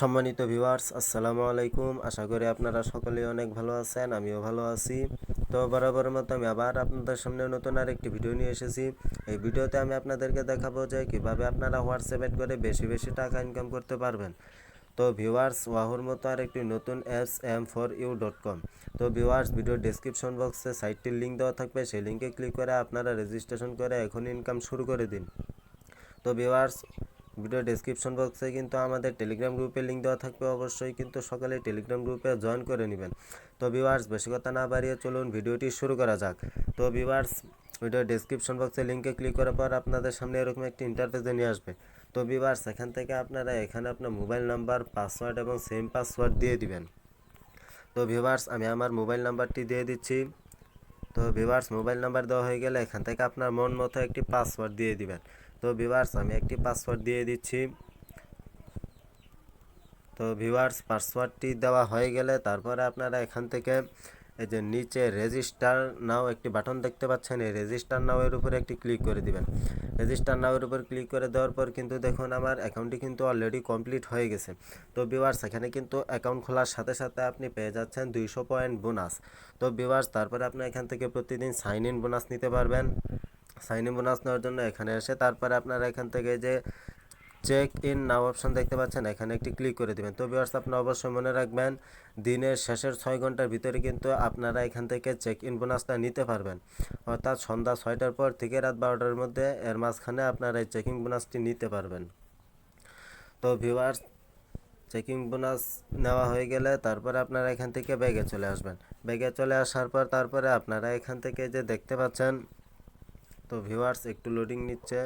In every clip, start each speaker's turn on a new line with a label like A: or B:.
A: সম্মানিত ভিউয়ার্স আসসালামু আলাইকুম। আশা করি আপনারা সকলেই অনেক ভালো আছেন, আমিও ভালো আছি। তো বরাবর মতো আমি আবার আপনাদের সামনে নতুন আর একটি ভিডিও নিয়ে এসেছি। এই ভিডিওতে আমি আপনাদেরকে দেখাবো যে কীভাবে আপনারা হোয়াটসঅ্যাপ এড করে বেশি বেশি টাকা ইনকাম করতে পারবেন। তো ভিউয়ার্স ওয়াহুর মতো আর একটি নতুন apps M for U dot com তো ভিউয়ার্স ভিডিও ডেসক্রিপশন বক্সে সাইটটির লিঙ্ক দেওয়া থাকবে। সেই লিঙ্কে ক্লিক করে আপনারা রেজিস্ট্রেশন করে এখন ইনকাম শুরু করে দিন। তো ভিউয়ার্স ভিডিও ডেসক্রিপশন বক্সে কিন্তু আমাদের টেলিগ্রাম গ্রুপের লিঙ্ক দেওয়া থাকবে অবশ্যই, কিন্তু সকালে টেলিগ্রাম গ্রুপে জয়েন করে নেবেন। তো ভিউয়ার্স বেশি কথা না বাড়িয়ে চলুন, ভিডিওটি শুরু করা যাক। তো ভিউয়ার্স ভিডিও ডেসক্রিপশন বক্সে লিঙ্কে ক্লিক করার পর আপনাদের সামনে এরকম একটি ইন্টারফেসে নিয়ে আসবে। তো ভিউয়ার্স এখান থেকে আপনারা, এখানে আপনার মোবাইল নাম্বার পাসওয়ার্ড এবং সেম পাসওয়ার্ড দিয়ে দিবেন। তো ভিউয়ার্স আমি আমার মোবাইল নাম্বারটি দিয়ে দিচ্ছি। তো ভিভার্স মোবাইল নাম্বার দেওয়া হয়ে গেলে এখান থেকে আপনার মন মতো একটি পাসওয়ার্ড দিয়ে দিবেন। তো ভিভার্স আমি একটি পাসওয়ার্ড দিয়ে দিচ্ছি। তো ভিভার্স পাসওয়ার্ডটি দেওয়া হয়ে গেলে তারপরে আপনারা এখান থেকে এই যে নিচে রেজিস্টার নাও একটি বাটন দেখতে পাচ্ছেন। এই রেজিস্টার নাও এর উপরে একটি ক্লিক করে দিবেন। রেজিস্টার নাও এর উপর ক্লিক করে দেওয়ার পর কিন্তু দেখুন আমার অ্যাকাউন্টটি কিন্তু অলরেডি কমপ্লিট হয়ে গেছে। তো ভিউয়ার্স এখানে কিন্তু অ্যাকাউন্ট খোলার সাথে সাথে আপনি পেয়ে যাচ্ছেন দুইশো পয়েন্ট বোনাস তো ভিউয়ার্স তারপরে আপনি এখান থেকে প্রতিদিন সাইন ইন বোনাস নিতে পারবেন। সাইন ইন বোনাস নেওয়ার জন্য এখানে এসে তারপরে আপনারা এখান থেকে যে চেক ইন নাও অপশন দেখতে পাচ্ছেন, এখানে একটি ক্লিক করে দেবেন। তো ভিউয়ার্স আপনি অবশ্যই মনে রাখবেন, দিনের শেষের ছয় ঘণ্টার ভিতরে কিন্তু আপনারা এখান থেকে চেক ইন বোনাসটা নিতে পারবেন। অর্থাৎ সন্ধ্যা ছয়টার পর থেকে রাত বারোটার মধ্যে এর মাঝখানে আপনারা এই চেকিং বোনাসটি নিতে পারবেন। তো ভিউয়ার্স চেকিং বোনাস নেওয়া হয়ে গেলে তারপরে আপনারা এখান থেকে ব্যাগে চলে আসবেন। ব্যাগে চলে আসার পর তারপরে আপনারা এখান থেকে যে দেখতে পাচ্ছেন তো ভিউয়ার্স একটু লোডিং নিচ্ছে।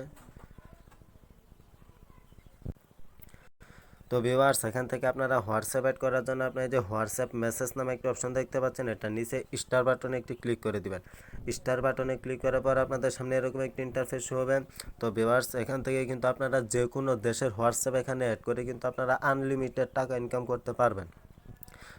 A: তো ভিউয়ার্স এখান থেকে আপনারা হোয়াটসঅ্যাপ অ্যাড করার জন্য আপনার যে হোয়াটসঅ্যাপ মেসেজ নামে একটি অপশন দেখতে পাচ্ছেন, এটা নিচে স্টার বাটনে একটি ক্লিক করে দিবেন। স্টার বাটনে ক্লিক করার পর আপনাদের সামনে এরকম একটি ইন্টারফেস শো হবে। তো ভিউয়ার্স এখান থেকে কিন্তু আপনারা যে কোনো দেশের হোয়াটসঅ্যাপ এখানে অ্যাড করে কিন্তু আপনারা আনলিমিটেড টাকা ইনকাম করতে পারবেন।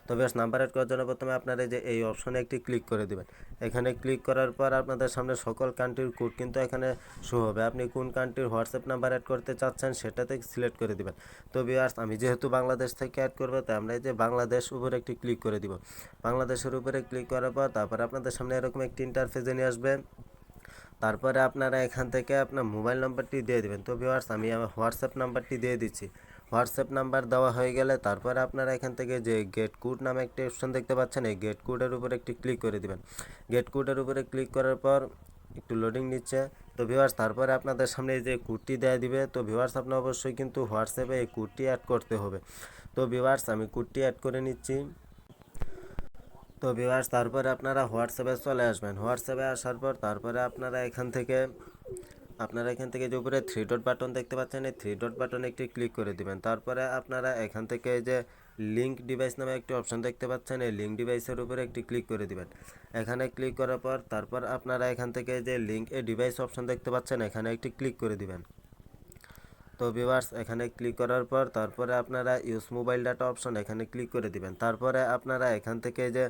A: তো বেশ নাম্বার অ্যাড করার জন্য প্রথমে আপনারা যে, এই অপশনে একটি ক্লিক করে দেবেন। এখানে ক্লিক করার পর আপনাদের সামনে সকল কান্ট্রির কোড কিন্তু এখানে শো হবে। আপনি কোন কান্ট্রির হোয়াটসঅ্যাপ নাম্বার অ্যাড করতে চাচ্ছেন সেটাতে সিলেক্ট করে দিবেন। তো বিয়ার্স আমি যেহেতু বাংলাদেশ থেকে অ্যাড করব, তাই আমরা এই যে বাংলাদেশ উপরে একটি ক্লিক করে দিব। বাংলাদেশের উপরে ক্লিক করার পর তারপর আপনাদের সামনে এরকম একটি ইন্টারফেসে নিয়ে আসবে। তারপরে আপনারা এখান থেকে আপনার মোবাইল নাম্বারটি দিয়ে দেবেন। তো ভিউয়ার্স আমি আমার হোয়াটসঅ্যাপ নাম্বারটি দিয়ে দিচ্ছি। হোয়াটসঅ্যাপ নাম্বার দেওয়া হয়ে গেলে তারপরে আপনারা এখান থেকে যে গেট কোড নামে একটি অপশন দেখতে পাচ্ছেন, এই গেট কোডের উপরে একটি ক্লিক করে দিবেন। গেট কোডের উপরে ক্লিক করার পর একটু লোডিং নিচ্ছে। তো ভিউয়ার্স তারপরে আপনাদের সামনে এই যে কোডটি দেওয়া দিবে, তো ভিউয়ার্স আপনার অবশ্যই কিন্তু হোয়াটসঅ্যাপে এই কোডটি অ্যাড করতে হবে। তো ভিউয়ার্স আমি কোডটি অ্যাড করে নিচ্ছি। তো ভিউয়ার্স তারপরে আপনারা হোয়াটসঅ্যাপে চলে আসবেন। হোয়াটসঅ্যাপে আসার পর তারপরে আপনারা এখান থেকে আপনারা এখান থেকে যে উপরে থ্রি ডট বাটন দেখতে পাচ্ছেন, এই থ্রি ডট বাটনে একটি ক্লিক করে দিবেন। তারপরে আপনারা এখান থেকে যে লিঙ্ক ডিভাইস নামে একটি অপশন দেখতে পাচ্ছেন, এই লিঙ্ক ডিভাইসের উপরে একটি ক্লিক করে দিবেন। এখানে ক্লিক করার পর তারপর আপনারা এখান থেকে যে লিঙ্ক এ ডিভাইস অপশন দেখতে পাচ্ছেন, এখানে একটি ক্লিক করে দিবেন। তো ভিউয়ার্স এখানে ক্লিক করার পর তারপরে আপনারা ইউজ মোবাইল ডাটা অপশন এখানে ক্লিক করে দিবেন। তারপরে আপনারা এখান থেকে যে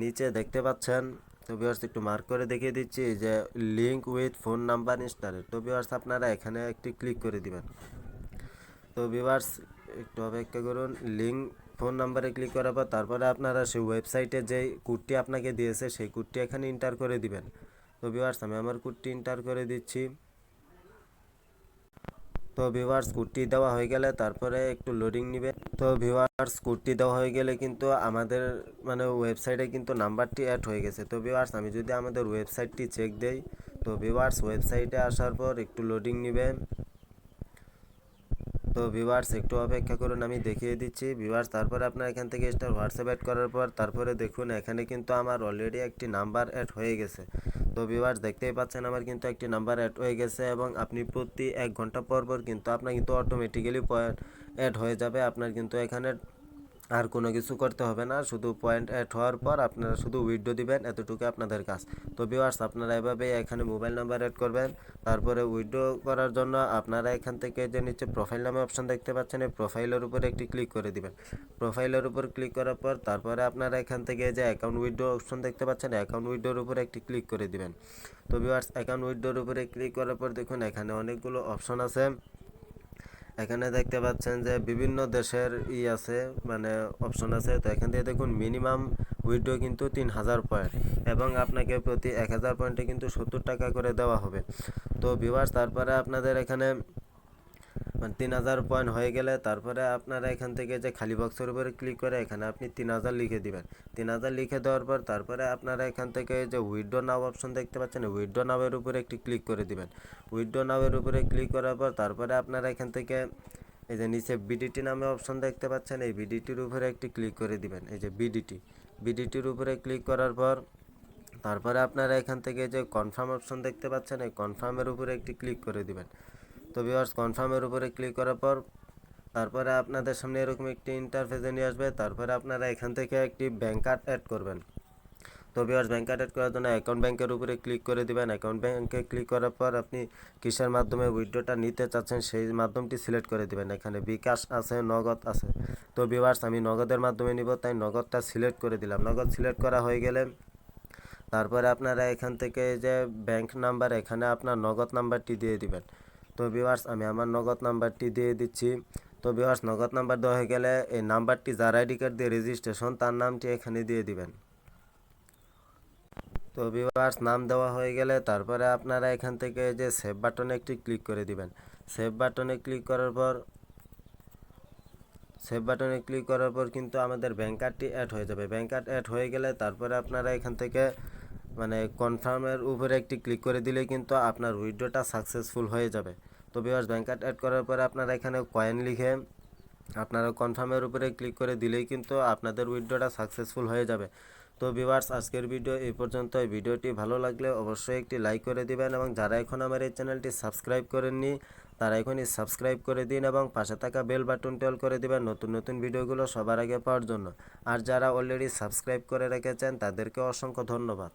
A: নিচে দেখতে পাচ্ছেন তো ভিউয়ার্স একটু মার্ক করে দেখিয়ে দিচ্ছি যে লিঙ্ক উইথ ফোন নাম্বার ইনস্টারে তো ভিউয়ার্স আপনারা এখানে একটি ক্লিক করে দিবেন। তো ভিউয়ার্স একটু অপেক্ষা করুন। লিঙ্ক ফোন নাম্বারে ক্লিক করার পর তারপরে আপনারা সেই ওয়েবসাইটে যে কোডটি আপনাকে দিয়েছে, সেই কোডটি এখানে ইন্টার করে দিবেন। তো ভিউয়ার্স আমি আমার কোডটি ইন্টার করে দিচ্ছি। তো ভিউয়ার্স কোডটি দেওয়া হয়ে গেলে তারপরে একটু লোডিং নিবে। তো ভিউয়ার্স কোডটি দেওয়া হয়ে গেলে কিন্তু আমাদের মানে ওয়েবসাইটে কিন্তু নাম্বারটি অ্যাড হয়ে গেছে। তো ভিউয়ার্স আমি যদি আমাদের ওয়েবসাইটটি চেক দেই, তো ভিউয়ার্স ওয়েবসাইটে আসার পর একটু লোডিং নিবে। তো ভিউয়ার্স একটু অপেক্ষা করুন, আমি দেখিয়ে দিচ্ছি। ভিউয়ার্স তারপরে আপনার এখান থেকে স্টার হোয়াটসঅ্যাপ অ্যাড করার পর, তারপরে দেখুন, এখানে কিন্তু আমার অলরেডি একটি নাম্বার অ্যাড হয়ে গেছে। তো ভিউয়ার্স দেখতেই পাচ্ছেন আমার কিন্তু একটি নাম্বার অ্যাড হয়ে গেছে এবং আপনি প্রতি এক ঘণ্টা পর পর কিন্তু আপনার কিন্তু অটোমেটিক্যালি পয়েন্ট অ্যাড হয়ে যাবে। আপনার কিন্তু এখানে আর কোনো কিছু করতে হবে না, শুধু পয়েন্ট অ্যাড হওয়ার পর আপনারা শুধু উইড্রো দিবেন এতটুকু আপনাদের কাজ। তো ভিউয়ার্স আপনারা এভাবে এখানে মোবাইল নাম্বার অ্যাড করবেন, তারপরে উইড্রো করার জন্য আপনারা এখান থেকে যে নিচে প্রোফাইল নামে অপশন দেখতে পাচ্ছেন, এই প্রোফাইলের উপরে একটি ক্লিক করে দিবেন। প্রোফাইলের উপর ক্লিক করার পর তারপরে আপনারা এখান থেকে যে অ্যাকাউন্ট উইড্রো অপশন দেখতে পাচ্ছেন অ্যাকাউন্ট উইড্রোর উপরে একটি ক্লিক করে দিবেন। তো ভিউয়ার্স অ্যাকাউন্ট উইড্রোর উপরে ক্লিক করার পর দেখুন, এখানে অনেকগুলো অপশন আছে। এখানে দেখতে পাচ্ছেন যে বিভিন্ন দেশের ই আছে মানে অপশন আছে। তো এখান থেকে দেখুন মিনিমাম উইড্রো কিন্তু তিন হাজার পয়েন্ট এবং আপনাকে প্রতি এক হাজার পয়েন্টে কিন্তু সত্তর টাকা করে দেওয়া হবে। তো বিবাস তারপরে আপনাদের এখানে তিন হাজার পয়েন্ট হয়ে গেলে তারপরে আপনারা এখান থেকে যে খালি বক্সের উপরে ক্লিক করে এখানে আপনি তিন হাজার লিখে দিবেন। তিন হাজার লিখে দেওয়ার পর তারপরে আপনারা এখান থেকে যে উইড্রো নাও অপশন দেখতে পাচ্ছেন উইড্রো নাওয়ের উপরে একটি ক্লিক করে দিবেন। উইড্রো নাওয়ের উপরে ক্লিক করার পর তারপরে আপনারা এখান থেকে এই যে নিচে বিডিটি নামে অপশন দেখতে পাচ্ছেন, এই বিডিটির উপরে একটি ক্লিক করে দিবেন, এই যে বিডিটি বিডিটির উপরে ক্লিক করার পর তারপরে আপনারা এখান থেকে যে কনফার্ম অপশন দেখতে পাচ্ছেন, এই কনফার্মের উপরে একটি ক্লিক করে দিবেন। তো ভিউয়ার্স কনফার্মের উপরে ক্লিক করার পর তারপরে আপনাদের সামনে এরকম একটি ইন্টারফেসে নিয়ে আসবে। তারপরে আপনারা এখান থেকে একটি ব্যাংক কার্ড অ্যাড করবেন। তো ভিউয়ার্স ব্যাংক কার্ড অ্যাড করার জন্য অ্যাকাউন্ট ব্যাংকের উপরে ক্লিক করে দিবেন। অ্যাকাউন্ট ব্যাংকে ক্লিক করার পর আপনি কিসের মাধ্যমে উইথড্রটা নিতে চাচ্ছেন সেই মাধ্যমটি সিলেক্ট করে দিবেন। এখানে বিকাশ আছে, নগদ আছে। তো ভিউয়ার্স আমি নগদের মাধ্যমে নিব, তাই নগদটা সিলেক্ট করে দিলাম। নগদ সিলেক্ট করা হয়ে গেলে তারপরে আপনারা এখান থেকে যে ব্যাংক নাম্বার এখানে আপনার নগদ নাম্বারটি দিয়ে দিবেন। তো ভিউয়ার্স আমি আমার নগদ নাম্বারটি দিয়ে দিচ্ছি। তো ভিউয়ার্স নগদ নাম্বার দেওয়া হয়ে গেলে এই নাম্বারটি যার আইডি কার্ড দিয়ে রেজিস্ট্রেশন তার নামটি এখানে দিয়ে দিবেন। তো ভিউয়ার্স নাম দেওয়া হয়ে গেলে তারপরে আপনারা এখান থেকে যে সেভ বাটনে একটি ক্লিক করে দিবেন। সেভ বাটনে ক্লিক করার পর সেভ বাটনে ক্লিক করার পর কিন্তু আমাদের ব্যাংক কার্ডটি অ্যাড হয়ে যাবে। ব্যাংক কার্ড অ্যাড হয়ে গেলে তারপরে আপনারা এখান থেকে মানে কনফার্মের উপরে একটি ক্লিক করে দিলে কিন্তু আপনার উইড্রোটা সাকসেসফুল হয়ে যাবে। তো ভিউয়ার্স ব্যাংক কার্ড অ্যাড করার পরে আপনারা এখানে কয়েন লিখে আপনারা কনফার্মের উপরে ক্লিক করে দিলেই কিন্তু আপনাদের উইড্রোটা সাকসেসফুল হয়ে যাবে। তো ভিউয়ার্স আজকের ভিডিও এই পর্যন্ত এই ভিডিওটি ভালো লাগলে অবশ্যই একটি লাইক করে দিবেন এবং যারা এখন আমার এই চ্যানেলটি সাবস্ক্রাইব করেননি, তারা এখনই সাবস্ক্রাইব করে দিন এবং পাশে থাকা বেল বাটনটি অল করে দিবেন নতুন নতুন ভিডিওগুলো সবার আগে পাওয়ার জন্য। আর যারা অলরেডি সাবস্ক্রাইব করে রেখেছেন, তাদেরকে অসংখ্য ধন্যবাদ।